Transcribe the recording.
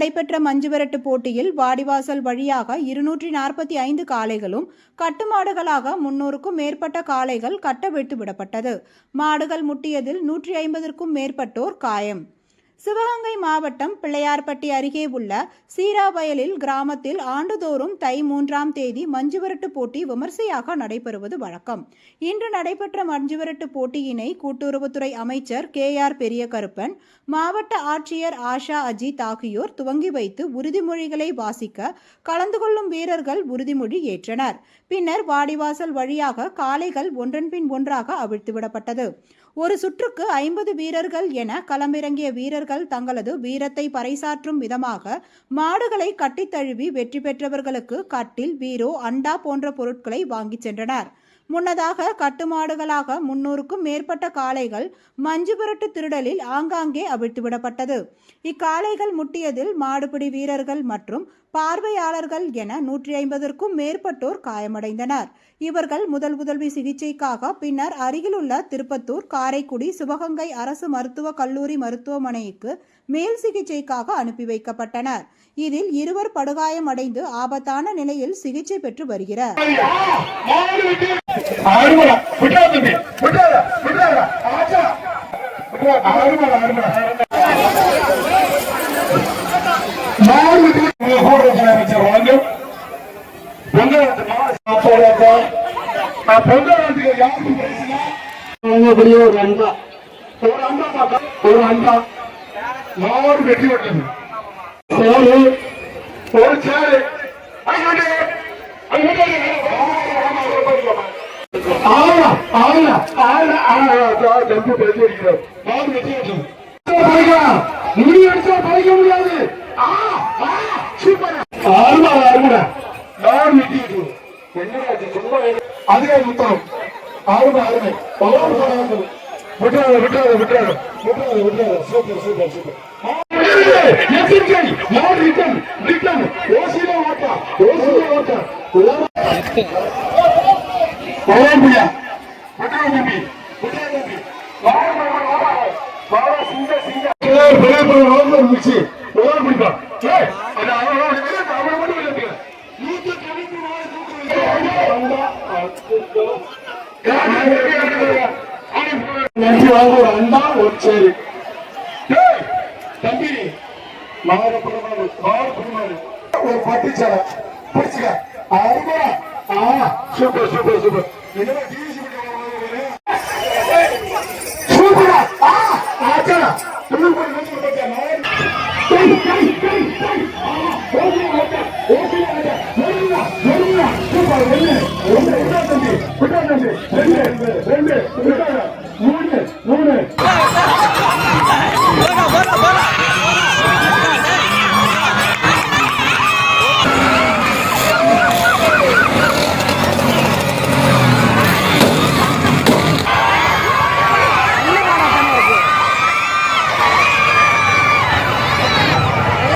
நடைபெற்ற மஞ்சுவிரட்டு போட்டியில் வாடிவாசல் வழியாக இருநூற்றி நாற்பத்தி ஐந்து காளைகளும் கட்டுமாடுகளாக முன்னூறுக்கும் மேற்பட்ட காளைகள் கட்டவிழ்த்து விடப்பட்டது மாடுகள் முட்டியதில் நூற்றி ஐம்பதற்கும் மேற்பட்டோர் காயம். சிவகங்கை மாவட்டம் பிள்ளையார்பட்டி அருகே உள்ள சீராவயலில் கிராமத்தில் ஆண்டுதோறும் தை மூன்றாம் தேதி மஞ்சுவிரட்டு போட்டி விமர்சையாக நடைபெறுவது வழக்கம். இன்று நடைபெற்ற மஞ்சுவிரட்டு போட்டியினை கூட்டுறவுத்துறை அமைச்சர் கே ஆர் பெரியகருப்பன் மாவட்ட ஆட்சியர் ஆஷா அஜித் ஆகியோர் துவங்கி வைத்து உறுதிமொழிகளை வாசிக்க கலந்து கொள்ளும் வீரர்கள் உறுதிமொழி ஏற்றனர். பின்னர் வாடிவாசல் வழியாக காளைகள் ஒன்றன்பின் ஒன்றாக அவிழ்த்துவிடப்பட்டது. ஒரு சுற்றுக்கு ஐம்பது வீரர்கள் என களமிறங்கிய வீரர்கள் தங்களது வீரத்தை பறைசாற்றும் விதமாக மாடுகளை கட்டித் தழுவி வெற்றி பெற்றவர்களுக்கு கட்டில் வீரோ அண்டா போன்ற பொருட்களை வாங்கிச் சென்றனர். முன்னதாக கட்டுமாடுகளாக முன்னூறுக்கும் மேற்பட்ட காளைகள் மஞ்சுபுரட்டு திருடலில் ஆங்காங்கே அவிழ்த்துவிடப்பட்டது இக்காளைகள் முட்டியதில் மாடுபிடி வீரர்கள் மற்றும் பார்வையாளர்கள் என நூற்றி ஐம்பதற்கும் மேற்பட்டோர் காயமடைந்தனர். இவர்கள் முதல் உதவி சிகிச்சைக்காக பின்னர் அருகிலுள்ள திருப்பத்தூர் காரைக்குடி சிவகங்கை அரசு மருத்துவக் கல்லூரி மருத்துவமனைக்கு மேல் சிகிச்சைக்காக அனுப்பி வைக்கப்பட்டனர். இதில் இருவர் படுகாயமடைந்து ஆபத்தான நிலையில் சிகிச்சை பெற்று வருகிறார். ஆறுமலை விட்டா தம்பி விட்டாத விட்டாத ஆச்சா ஆறுமலை ஆறுமலை அமைச்சர் வழங்கும் யாருக்கு பேசினா ஒரு அன்பா ஒரு அன்பா ஒரு அன்பா விட்டது ஒரு சேரு முடியாது ஆ ஆ சூப்பர் அருமா அருமா சும்மா அதுவே முத்தம் அருமை அருமை சூப்பர் சூப்பர் சூப்பர் எச்சரிக்கை ரிட்டன் ரிட்டன் ஓசியில ஓட்டா ஓசியில ஓட்டா ஓடியா இருந்துச்சு ஓட பிடிப்பா ஏய் அது அவன் அவன் அவன் மட்டும் இல்லை நூத்தி கணக்கு மாடு நன்றி வாங்க ஒரு அண்டா ஒரு சேரு. தம்பி மாறு புறமாறு மாறு புறமாறு ஒரு பட்டு சேலை பிடிச்சுக்க அருமா ஆ சூப்பர் சூப்பர் சூப்பர். என்னடா শুরু করে